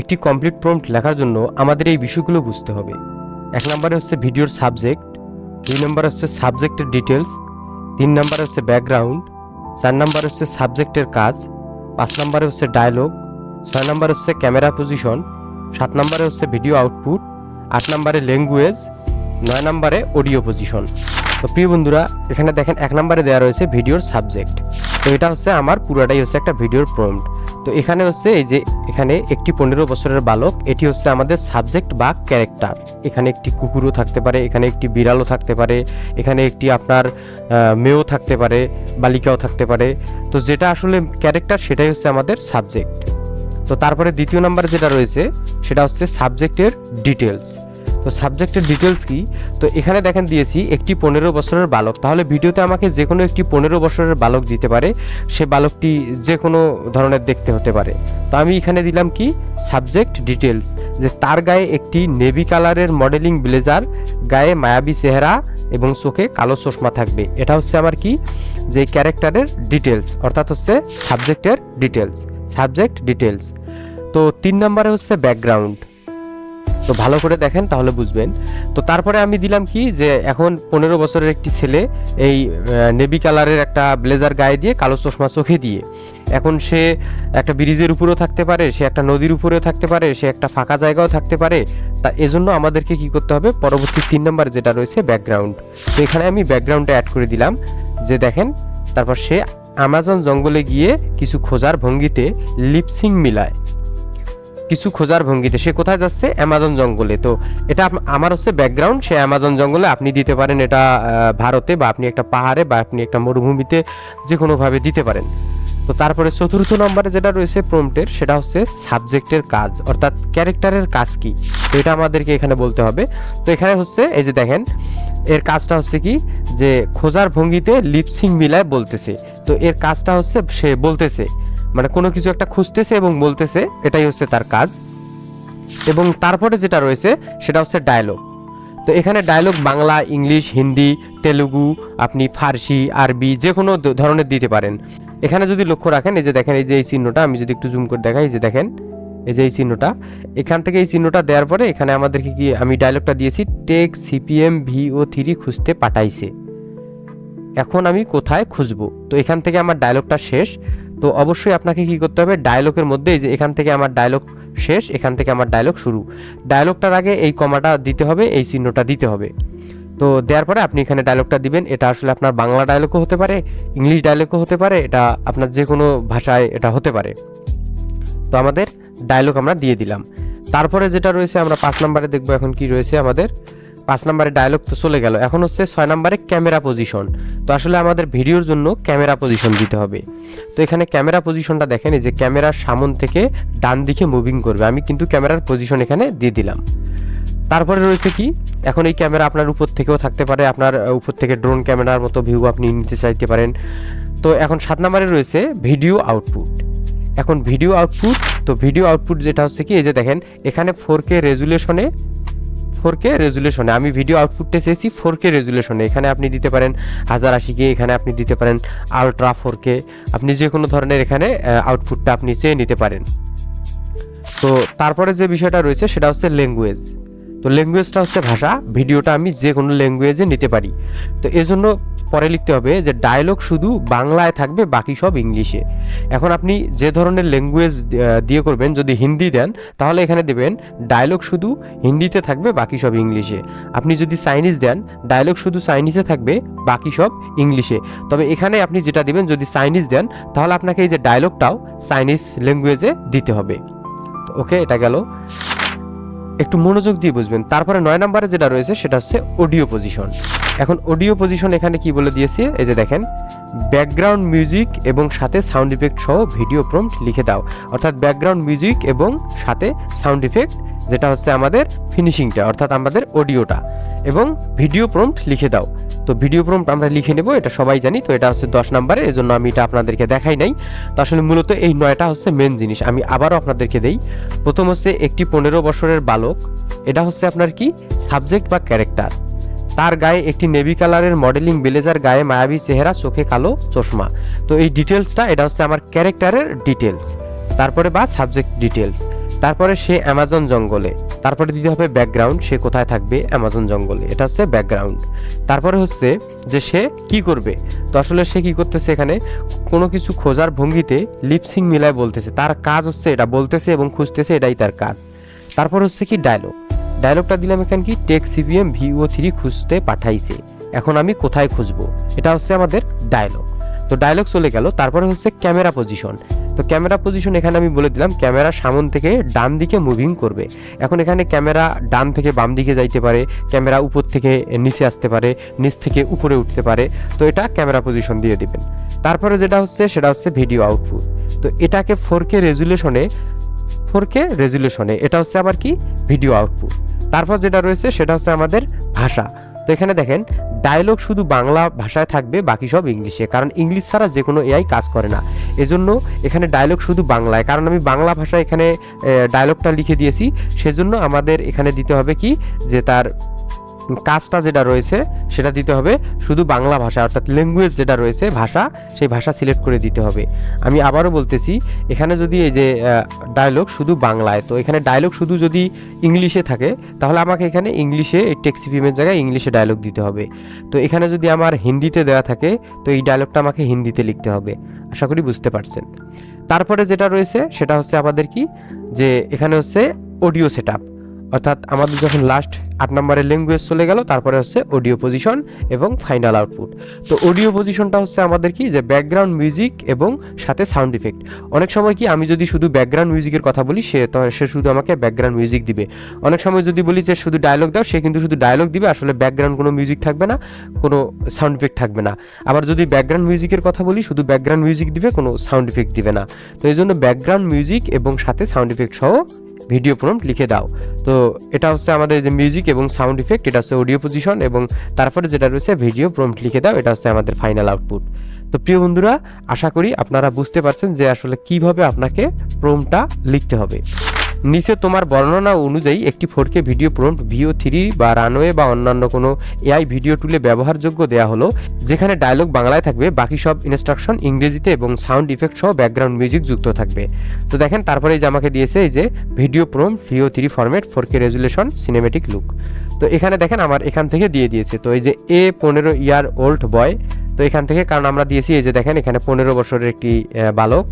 একটি complete prompt লেখার জন্য আমাদের এই বিষয়গুলো বুঝতে হবে। এক নম্বরে হচ্ছে ভিডিওর সাবজেক্ট দুই নম্বর হচ্ছে সাবজেক্টের ডিটেলস তিন নম্বরে হচ্ছে ব্যাকগ্রাউন্ড চার নম্বরে হচ্ছে সাবজেক্টের কাজ, পাঁচ নম্বরে হচ্ছে ডায়লগ ছয় নম্বরে হচ্ছে ক্যামেরা পজিশন সাত নম্বরে হচ্ছে ভিডিও আউটপুট আট নম্বরে ল্যাঙ্গুয়েজ নয় নম্বরে অডিও পজিশন তো প্রিয় বন্ধুরা, এখানে দেখেন এক নম্বরে দেওয়া রয়েছে ভিডিওর সাবজেক্ট তো এটা হচ্ছে আমার, পুরোটাই হচ্ছে একটা ভিডিওর প্রম্পট তো এখানে হচ্ছে এই যে এখানে একটি পনেরো বছরের বালক, এটি হচ্ছে আমাদের সাবজেক্ট বা ক্যারেক্টার এখানে একটি কুকুরও থাকতে পারে, এখানে একটি বিড়ালও থাকতে পারে, এখানে একটি আপনার মেয়েও থাকতে পারে, বালিকাও থাকতে পারে। তো যেটা আসলে ক্যারেক্টার সেটাই হচ্ছে আমাদের সাবজেক্ট তো তারপরে দ্বিতীয় নাম্বার যেটা রয়েছে, সেটা হচ্ছে সাবজেক্টের ডিটেলস তো সাবজেক্টের ডিটেলস কি? তো এখানে দেখেন দিয়েছি একটি পনেরো বছরের বালক। তাহলে ভিডিওতে আমাকে যে কোনো একটি পনেরো বছরের বালক দিতে পারে। সে বালকটি যে কোনো ধরনের দেখতে হতে পারে। তো আমি এখানে দিলাম কি? সাবজেক্ট ডিটেলস যে তার গায়ে একটি নেভি কালারের মডেলিং ব্লেজার গায়ে মায়াবী চেহারা এবং চোখে কালো চশমা থাকবে। এটা হচ্ছে আমার কি? যে ক্যারেক্টারের ডিটেলস অর্থাৎ হচ্ছে সাবজেক্টের ডিটেলস সাবজেক্ট ডিটেলস তো তিন নম্বরে হচ্ছে ব্যাকগ্রাউন্ড তো ভালো করে দেখেন তাহলে বুঝবেন। তো তারপরে আমি দিলাম কি যে এখন পনেরো বছরের একটি ছেলে এই নেভি কালারের একটা ব্লেজার গায়ে দিয়ে কালো চশমা চোখে দিয়ে। এখন সে একটা ব্রিজের উপরেও থাকতে পারে, সে একটা নদীর উপরেও থাকতে পারে, সে একটা ফাঁকা জায়গাও থাকতে পারে। তা এজন্য আমাদেরকে কি করতে হবে? পরবর্তী তিন নম্বর যেটা রয়েছে ব্যাকগ্রাউন্ড তো এখানে আমি ব্যাকগ্রাউন্ডটা অ্যাড করে দিলাম। যে দেখেন, তারপর সে আমাজন জঙ্গলে গিয়ে কিছু খোঁজার ভঙ্গিতে লিপসিং মিলায়। কিছু খোঁজার ভঙ্গিতে। সে কোথায় যাচ্ছে? অ্যামাজন জঙ্গলে। তো এটা আমার হচ্ছে ব্যাকগ্রাউন্ড সে অ্যামাজন জঙ্গলে। আপনি দিতে পারেন এটা ভারতে বা আপনি একটা পাহাড়ে বা আপনি একটা মরুভূমিতে যে কোনোভাবে দিতে পারেন। তো তারপরে চতুর্থ নম্বরে যেটা রয়েছে প্রম্পটের সেটা হচ্ছে সাবজেক্টের কাজ, অর্থাৎ ক্যারেক্টারের কাজ কি? তো এটা আমাদেরকে এখানে বলতে হবে। তো এখানে হচ্ছে, এই যে দেখেন, এর কাজটা হচ্ছে কি? যে খোঁজার ভঙ্গিতে লিপসিং মিলায় বলতেছে। তো এর কাজটা হচ্ছে সে বলতেছে। মানে কোনো কিছু একটা খুঁজতেছে এবং বলতেছে, এটাই হচ্ছে তার কাজ। এবং তারপরে যেটা রয়েছে, সেটা হচ্ছে ডায়লগ তো এখানে ডায়লগ বাংলা, ইংলিশ, হিন্দি, তেলুগু, আপনি ফার্সি, আরবি, যে কোনো ধরনের দিতে পারেন। এখানে যদি লক্ষ্য রাখেন, এই যে দেখেন, এই যে এই চিহ্নটা, আমি যদি একটু জুম করে দেখাই, এই যে দেখেন, এই যে এই চিহ্নটা, এখান থেকে এই চিহ্নটা দেওয়ার পরে এখানে আমাদেরকে কি, আমি ডায়লগটা দিয়েছি, টেক সিপিএম ভিও থ্রি খুঁজতে পাঠাইছে। এখন আমি কোথায় খুঁজব? তো এখান থেকে আমার ডায়লগটা শেষ। তো অবশ্যই আপনাকে কি করতে হবে? ডায়লগের মধ্যে যে এখান থেকে আমার ডায়লগ শেষ, এখান থেকে আমার ডায়লগ শুরু। ডায়লগটার আগে এই কমাটা দিতে হবে, এই চিহ্নটা দিতে হবে। তো দেওয়ার পরে আপনি এখানে ডায়লগটা দিবেন। এটা আসলে আপনার বাংলা ডায়লগও হতে পারে, ইংলিশ ডায়লগও হতে পারে, এটা আপনার যে কোনো ভাষায় এটা হতে পারে। তো আমাদের ডায়লগ আমরা দিয়ে দিলাম। তারপরে যেটা রয়েছে, আমরা পাঁচ নম্বরে দেখব এখন কি রয়েছে আমাদের। পাঁচ নম্বরে ডায়লগ তো চলে গেল। এখন হচ্ছে ছয় নম্বরে ক্যামেরা পজিশন তো আসলে আমাদের ভিডিওর জন্য ক্যামেরা পজিশন দিতে হবে। তো এখানে ক্যামেরা পজিশনটা দেখেন যে ক্যামেরার সামন থেকে ডান দিকে মুভিং করবে। আমি কিন্তু ক্যামেরার পজিশন এখানে দিয়ে দিলাম। তারপরে রয়েছে কি? এখন এই ক্যামেরা আপনার উপর থেকেও থাকতে পারে। আপনার উপর থেকে ড্রোন ক্যামেরার মতো ভিউ আপনি নিতে চাইতে পারেন। তো এখন সাত নম্বরে রয়েছে ভিডিও আউটপুট এখন ভিডিও আউটপুট তো ভিডিও আউটপুট যেটা হচ্ছে কি? এই যে দেখেন, এখানে ফোর কে রেজুলেশনে ফোর কে রেজুলেশনে। আমি ভিডিও আউটপুটটা চেয়েছি ফোর কে রেজুলেশনে। এখানে আপনি দিতে পারেন হাজার আশি কে, এখানে আপনি দিতে পারেন আলট্রা ফোর কে আপনি যে কোনো ধরনের এখানে আউটপুটটা আপনি চেয়ে নিতে পারেন। তো তারপরে যে বিষয়টা রয়েছে সেটা হচ্ছে ল্যাঙ্গুয়েজ। তো ল্যাঙ্গুয়েজটা হচ্ছে ভাষা। ভিডিওটা আমি যে কোনো ল্যাঙ্গুয়েজে নিতে পারি। তো এজন্য পরে লিখতে হবে যে ডায়লগ শুধু বাংলায় থাকবে, বাকি সব ইংলিশে। এখন আপনি যে ধরনের ল্যাঙ্গুয়েজ দিয়ে করবেন, যদি হিন্দি দেন, তাহলে এখানে দেবেন ডায়লগ শুধু হিন্দিতে থাকবে, বাকি সব ইংলিশে। আপনি যদি চাইনিজ দেন ডায়লগ শুধু চাইনিজে থাকবে, বাকি সব ইংলিশে। তবে এখানে আপনি যেটা দেবেন, যদি চাইনিজ দেন, তাহলে আপনাকে এই যে ডায়লগটাও চাইনিজ ল্যাঙ্গুয়েজে দিতে হবে। তো ওকে এটা গেল। একটু মনোযোগ দিয়ে বুঝবেন। তারপরে নয় নম্বরে যেটা রয়েছে, সেটা হচ্ছে অডিও পজিশন এখন অডিও পজিশন এখানে কি বলে দিয়েছে? এই যে দেখেন ব্যাকগ্রাউন্ড মিউজিক এবং সাথে সাউন্ড ইফেক্ট সহ ভিডিও প্রম্পট লিখে দাও। অর্থাৎ ব্যাকগ্রাউন্ড মিউজিক এবং সাথে সাউন্ড ইফেক্ট যেটা হচ্ছে আমাদের ফিনিশিংটা অর্থাৎ আমাদের অডিওটা এবং ভিডিও প্রম্পট লিখে দাও। তো ভিডিও প্রম্পট আমরা লিখে নেব, এটা সবাই জানি, তো এটা হচ্ছে দশ নম্বরে এজন্য আমি এটা আপনাদেরকে দেখাই নাই। তো আসলে মূলত এই নয়টা হচ্ছে মেন জিনিস, আমি আবারও আপনাদেরকে দেই। প্রথম হচ্ছে একটি পনেরো বছরের বালক, এটা হচ্ছে আপনার কি? সাবজেক্ট বা ক্যারেক্টার তার গায়ে একটি নেভি কালারের মডেলিং ব্লেজার গায়ে মায়াবী চেহারা, চোখে কালো চশমা। তো এই ডিটেলসটা এটা হচ্ছে আমার ক্যারেক্টারের ডিটেলস তারপরে বা সাবজেক্ট ডিটেলস তারপরে সে অ্যামাজন জঙ্গলে। তারপরে দিতে হবে ব্যাকগ্রাউন্ড, সে কোথায় থাকবে অ্যামাজন জঙ্গলে। এটা হচ্ছে ব্যাকগ্রাউন্ড। তারপরে হচ্ছে যে সে কি করবে? তো আসলে সে কি করতেছে এখানে? কোনো কিছু খোঁজার ভঙ্গিতে লিপসিং মিলায় বলতেছে, তার কাজ হচ্ছে এটা বলতেছে এবং খুঁজতেছে এটাই তার কাজ। তারপর হচ্ছে কি ডায়লগ ডায়লগটা দিলাম এখানে কি? টেক সিভিএম ভিও থ্রি খুঁজতে পাঠাইছে। এখন আমি কোথায় খুঁজবো? এটা হচ্ছে আমাদের ডায়লগ তো ডায়লগ চলে গেল, তারপরে হচ্ছে ক্যামেরা পজিশন তো ক্যামেরা পজিশন এখানে আমি বলে দিলাম, ক্যামেরা সামন থেকে ডান দিকে মুভিং করবে। এখন এখানে ক্যামেরা ডান থেকে বাম দিকে যাইতে পারে, ক্যামেরা উপর থেকে নিচে আসতে পারে, নিচ থেকে উপরে উঠতে পারে। তো এটা ক্যামেরা পজিশন দিয়ে দিবেন। তারপরে যেটা হচ্ছে, সেটা হচ্ছে ভিডিও আউটপুট তো এটাকে ফোর কে রেজুলেশনে ফোর কে রেজুলেশনে এটা হচ্ছে আবার কি? ভিডিও আউটপুট তারপর যেটা রয়েছে, সেটা হচ্ছে আমাদের ভাষা। তো এখানে দেখেন ডায়লগ শুধু বাংলা ভাষায় থাকবে, বাকি সব ইংলিশে। কারণ ইংলিশ ছাড়া যে কোনো এআই কাজ করে না। এজন্য এখানে ডায়লগ শুধু বাংলায়। কারণ আমি বাংলা ভাষায় এখানে ডায়লগটা লিখে দিয়েছি। সেজন্য আমাদের এখানে দিতে হবে কি? যে তার কাজটা যেটা রয়েছে, সেটা দিতে হবে শুধু বাংলা ভাষা, অর্থাৎ ল্যাঙ্গুয়েজ যেটা রয়েছে, ভাষা, সেই ভাষা সিলেক্ট করে দিতে হবে। আমি আবারও বলতেছি, এখানে যদি এই যে ডায়লগ শুধু বাংলায়, তো এখানে ডায়লগ শুধু যদি ইংলিশে থাকে, তাহলে আমাকে এখানে ইংলিশে, এই টেক্সি ফিমের জায়গায় ইংলিশে ডায়লগ দিতে হবে। তো এখানে যদি আমার হিন্দিতে দেওয়া থাকে, তো এই ডায়লগটা আমাকে হিন্দিতে লিখতে হবে। আশা করি বুঝতে পারছেন। তারপরে যেটা রয়েছে, সেটা হচ্ছে আমাদের কি? যে এখানে হচ্ছে অডিও সেট অর্থাৎ আমাদের যখন লাস্ট আট নম্বরের ল্যাঙ্গুয়েজ চলে গেল, তারপরে হচ্ছে অডিও পজিশন এবং ফাইনাল আউটপুট তো অডিও পজিশনটা হচ্ছে আমাদের কি? যে ব্যাকগ্রাউন্ড মিউজিক এবং সাথে সাউন্ড ইফেক্ট অনেক সময় কি আমি যদি শুধু ব্যাকগ্রাউন্ড মিউজিকের কথা বলি, সে সে শুধু আমাকে ব্যাকগ্রাউন্ড মিউজিক দিবে। অনেক সময় যদি বলি যে শুধু ডায়লগ দাও, সে কিন্তু শুধু ডায়লগ দিবে, আসলে ব্যাকগ্রাউন্ড কোনো মিউজিক থাকবে না, কোনো সাউন্ড ইফেক্ট থাকবে না। আবার যদি ব্যাকগ্রাউন্ড মিউজিকের কথা বলি, শুধু ব্যাকগ্রাউন্ড মিউজিক দিবে, কোনো সাউন্ড ইফেক্ট দিবে না। তো এই জন্য ব্যাকগ্রাউন্ড মিউজিক এবং সাথে সাউন্ড ইফেক্ট সহ ভিডিও প্রম্পট লিখে দাও। তো এটা হচ্ছে আমাদের যে মিউজিক এবং সাউন্ড ইফেক্ট এটা হচ্ছে অডিও পজিশন এবং তারপরে যেটা রয়েছে ভিডিও প্রম্পট লিখে দাও, এটা হচ্ছে আমাদের ফাইনাল আউটপুট তো প্রিয় বন্ধুরা, আশা করি আপনারা বুঝতে পারছেন যে আসলে কীভাবে আপনাকে প্রোমটা লিখতে হবে। নিচে তোমার বর্ণনা অনুযায়ী একটি four K video prompt Veo three বা রানওয়ে বা অন্যান্য কোনো এআই ভিডিও টুলে ব্যবহারযোগ্য দেওয়া হলো, যেখানে ডায়লগ বাংলায় থাকবে, বাকি সব ইনস্ট্রাকশন ইংরেজিতে এবং সাউন্ড ইফেক্ট সহ ব্যাকগ্রাউন্ড মিউজিক যুক্ত থাকবে। তো দেখেন, তারপরে এই যে আমাকে দিয়েছে, এই যে video prompt Veo three format four K resolution cinematic look তো এখানে দেখেন, আমার এখান থেকে দিয়ে দিয়েছে। তো এই যে এ পনেরো ইয়ার ওল্ড বয় তো এখান থেকে, কারণ আমরা দিয়েছি, এই যে দেখেন, এখানে পনেরো বছরের একটি বালক।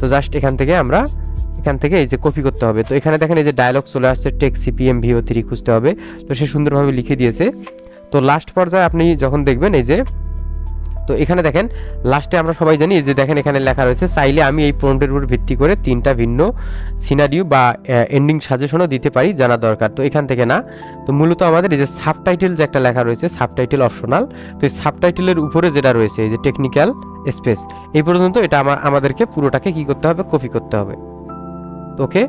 তো জাস্ট এখান থেকে আমরা এখান থেকে এই যে কপি করতে হবে। তো এখানে দেখেন এই যে ডায়লগ চলে আসছে টেক সিপিএম ভিও থ্রি খুঁজতে হবে। তো সে সুন্দরভাবে লিখে দিয়েছে। তো লাস্ট পর্যায়ে আপনি যখন দেখবেন এই যে, তো এখানে দেখেন লাস্টে আমরা সবাই জানি যে দেখেন এখানে লেখা রয়েছে, চাইলে আমি এই প্রম্পটের উপর ভিত্তি করে তিনটা ভিন্ন সিনারিও বা এন্ডিং সাজেশনও দিতে পারি, জানা দরকার। তো এখান থেকে না, তো মূলত আমাদের এই যে সাবটাইটেল যে একটা লেখা রয়েছে সাবটাইটেল অপশনাল তো এই সাবটাইটেলের উপরে যেটা রয়েছে, এই যে টেকনিক্যাল স্পেস এই পর্যন্ত এটা আমাদেরকে পুরোটাকে কি করতে হবে কপি করতে হবে। তো ওকে